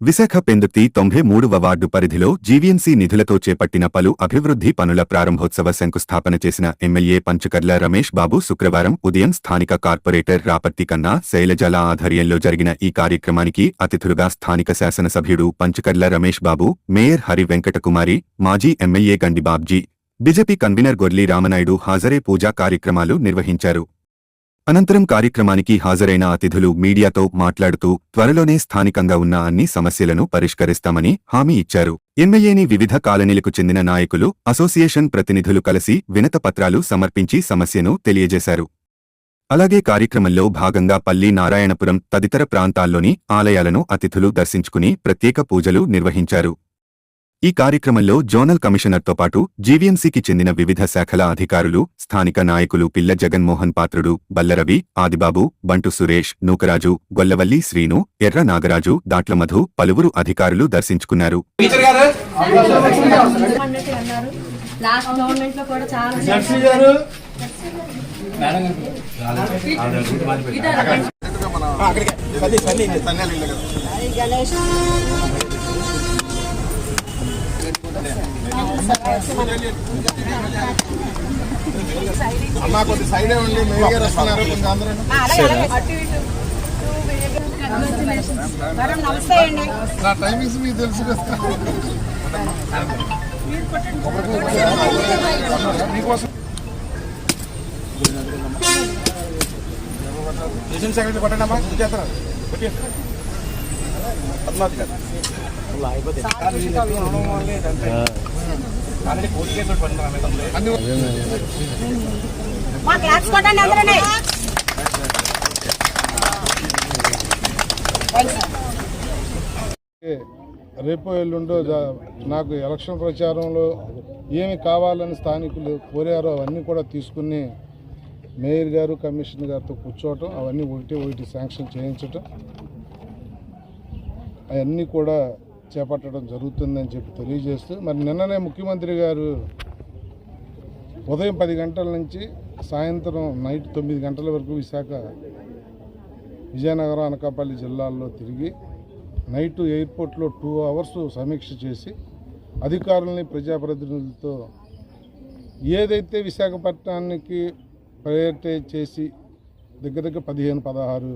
విశాఖ పెందుర్తి తొంభై మూడవ వార్డు పరిధిలో జీవీఎంసీ నిధులతో చేపట్టిన పలు అభివృద్ధి పనుల ప్రారంభోత్సవ శంకుస్థాపన చేసిన ఎమ్మెల్యే పంచకర్ల రమేష్ బాబు శుక్రవారం ఉదయం స్థానిక కార్పొరేటర్ రాపర్తి కన్నా శైలజల ఆధ్వర్యంలో జరిగిన ఈ కార్యక్రమానికి అతిథులుగా స్థానిక శాసనసభ్యుడు పంచకర్ల రమేష్ బాబు మేయర్ హరి వెంకటకుమారి మాజీ MLA Gandibabji BJP convener Gorli Ramanaidu హాజరే పూజా కార్యక్రమాలు నిర్వహించారు. అనంతరం కార్యక్రమానికి హాజరైన అతిథులు మీడియాతో మాట్లాడుతూ త్వరలోనే స్థానికంగా ఉన్న అన్ని సమస్యలను పరిష్కరిస్తామని హామీ ఇచ్చారు. ఎమ్మెల్యేని వివిధ కాలనీలకు చెందిన నాయకులు అసోసియేషన్ ప్రతినిధులు కలిసి వినతపత్రాలు సమర్పించి సమస్యను తెలియజేశారు. అలాగే కార్యక్రమంలో భాగంగా పల్లి నారాయణపురం తదితర ప్రాంతాల్లోని ఆలయాలను అతిథులు దర్శించుకుని ప్రత్యేక పూజలు నిర్వహించారు. ఈ కార్యక్రమంలో జోనల్ కమిషనర్తో పాటు జీవీఎంసీకి చెందిన వివిధ శాఖల అధికారులు స్థానిక నాయకులు పిల్ల జగన్మోహన్ పాత్రుడు బల్లరవి ఆదిబాబు బంటు సురేష్ నూకరాజు గొల్లవల్లి శ్రీను ఎర్ర నాగరాజు దాట్ల మధు పలువురు అధికారులు దర్శించుకున్నారు. టీచర్ అమ్మా కొద్ది సైడ్ ఉండి మేరీ గారు వస్తున్నారు కొంచెం అందరూ నా టైమింగ్స్ మీకు తెలుసు కదా. మీకోసం. స్టేషన్ సెక్రటరీ కొట్టండి అమ్మా చేస్తారు? పద్మావతి గారు. అన్ని రేపు ఎల్లుండో నాకు ఎలక్షన్ ప్రచారంలో ఏమి కావాలని స్థానికులు కోరారో అవన్నీ కూడా తీసుకుని మేయర్ గారు కమిషనర్ గారితో కూర్చోవటం అవన్నీ ఒకటి ఒకటి శాంక్షన్ చేయించటం అవన్నీ కూడా చేపట్టడం జరుగుతుందని చెప్పి తెలియజేస్తూ మరి నిన్ననే ముఖ్యమంత్రి గారు ఉదయం పది గంటల నుంచి సాయంత్రం నైట్ తొమ్మిది గంటల వరకు విశాఖ విజయనగరం అనకాపల్లి జిల్లాల్లో తిరిగి నైట్ ఎయిర్పోర్ట్లో టూ అవర్స్ సమీక్ష చేసి అధికారులని ప్రజాప్రతినిధులతో ఏదైతే విశాఖపట్నానికి ప్రయారిటైజ్ చేసి దగ్గర దగ్గర పదిహేను పదహారు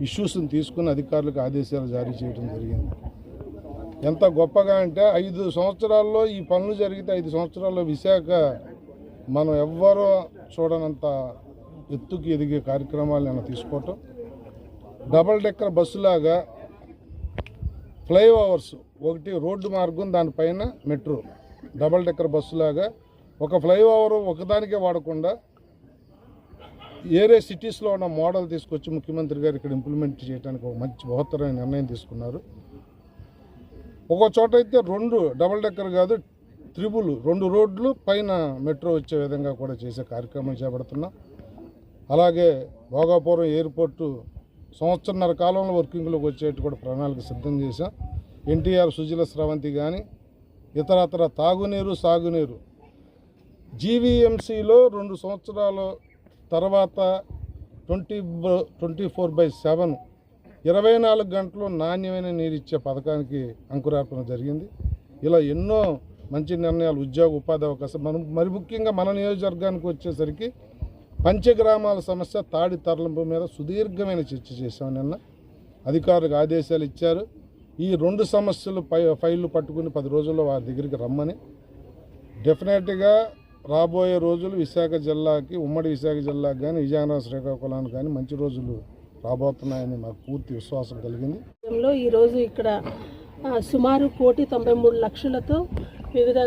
ఇష్యూస్ని తీసుకుని అధికారులకు ఆదేశాలు జారీ చేయడం జరిగింది. ఎంత గొప్పగా అంటే ఐదు సంవత్సరాల్లో ఈ పనులు జరిగితే ఐదు సంవత్సరాల్లో విశాఖ మనం ఎవ్వరూ చూడనంత ఎత్తుకి ఎదిగే కార్యక్రమాలు నేను తీసుకోవటం. డబల్ డెక్కర్ బస్సులాగా ఫ్లైఓవర్స్ ఒకటి రోడ్డు మార్గం దానిపైన మెట్రో. డబల్ డెక్కర్ బస్సులాగా ఒక ఫ్లైఓవర్ ఒకదానికే వాడకుండా ఏరే సిటీస్లో ఉన్న మోడల్ తీసుకొచ్చి ముఖ్యమంత్రి గారు ఇక్కడ ఇంప్లిమెంట్ చేయడానికి ఒక మంచి బృహత్తరమైన నిర్ణయం తీసుకున్నారు. ఒక చోట అయితే రెండు డబల్ డెక్కర్ కాదు త్రిబుల్ రెండు రోడ్లు పైన మెట్రో వచ్చే విధంగా కూడా చేసే కార్యక్రమం చేపడుతున్నాం. అలాగే భోగాపురం ఎయిర్పోర్టు సంవత్సరన్నర కాలంలో వర్కింగ్లోకి వచ్చేట్టు కూడా ప్రణాళిక సిద్ధం చేశాం. ఎన్టీఆర్ సుజల స్రవంతి కానీ ఇతరతర తాగునీరు సాగునీరు. జీవీఎంసీలో రెండు సంవత్సరాల తర్వాత twenty twenty four by seven ఇరవై నాలుగు గంటలు నాణ్యమైన నీరు ఇచ్చే పథకానికి అంకురార్పణ జరిగింది. ఇలా ఎన్నో మంచి నిర్ణయాలు ఉద్యోగ ఉపాధి అవకాశం మనం మరి ముఖ్యంగా మన నియోజకవర్గానికి వచ్చేసరికి పంచగ్రామాల సమస్య తాడి తరలింపు మీద సుదీర్ఘమైన చర్చ చేశాం నిన్న. అధికారులకు ఆదేశాలు ఇచ్చారు. ఈ రెండు సమస్యలు పై ఫైళ్ళు పట్టుకుని పది రోజుల్లో వారి దగ్గరికి రమ్మని. డెఫినెట్గా రాబోయే రోజులు విశాఖ జిల్లాకి ఉమ్మడి విశాఖ జిల్లాకి కానీ విజయనగరం శ్రీకాకుళానికి కానీ మంచి రోజులు రాబోతున్నాయని మాకు పూర్తి విశ్వాసం కలిగింది. ఈరోజు ఇక్కడ సుమారు కోటి తొంభై మూడు లక్షలతో వివిధ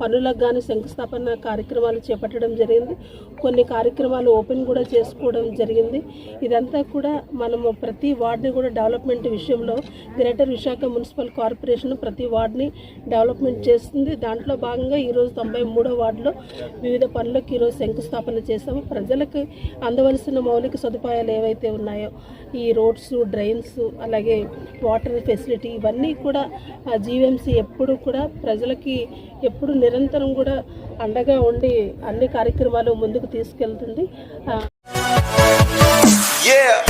పనులకు గాను శంకుస్థాపన కార్యక్రమాలు చేపట్టడం జరిగింది. కొన్ని కార్యక్రమాలు ఓపెన్ కూడా చేసుకోవడం జరిగింది. ఇదంతా కూడా మనము ప్రతి వార్డుని కూడా డెవలప్మెంట్ విషయంలో గ్రేటర్ విశాఖ మున్సిపల్ కార్పొరేషన్ ప్రతి వార్డుని డెవలప్మెంట్ చేస్తుంది. దాంట్లో భాగంగా ఈరోజు తొంభై మూడో వార్డులో వివిధ పనులకు ఈరోజు శంకుస్థాపన చేసాము ప్రజలకు అందవలసిన మౌలిక సదుపాయాలు ఏవైతే ఉన్నాయో ఈ రోడ్స్ డ్రైన్స్ అలాగే వాటర్ ఫెసిలిటీ ఇవన్నీ కూడా జీవీఎంసీ ఎప్పుడు కూడా ప్రజలకి ఎప్పుడు నిరంతరం కూడా అండగా ఉండి అన్ని కార్యక్రమాలు ముందుకు తీసుకెళ్తుంది Yeah.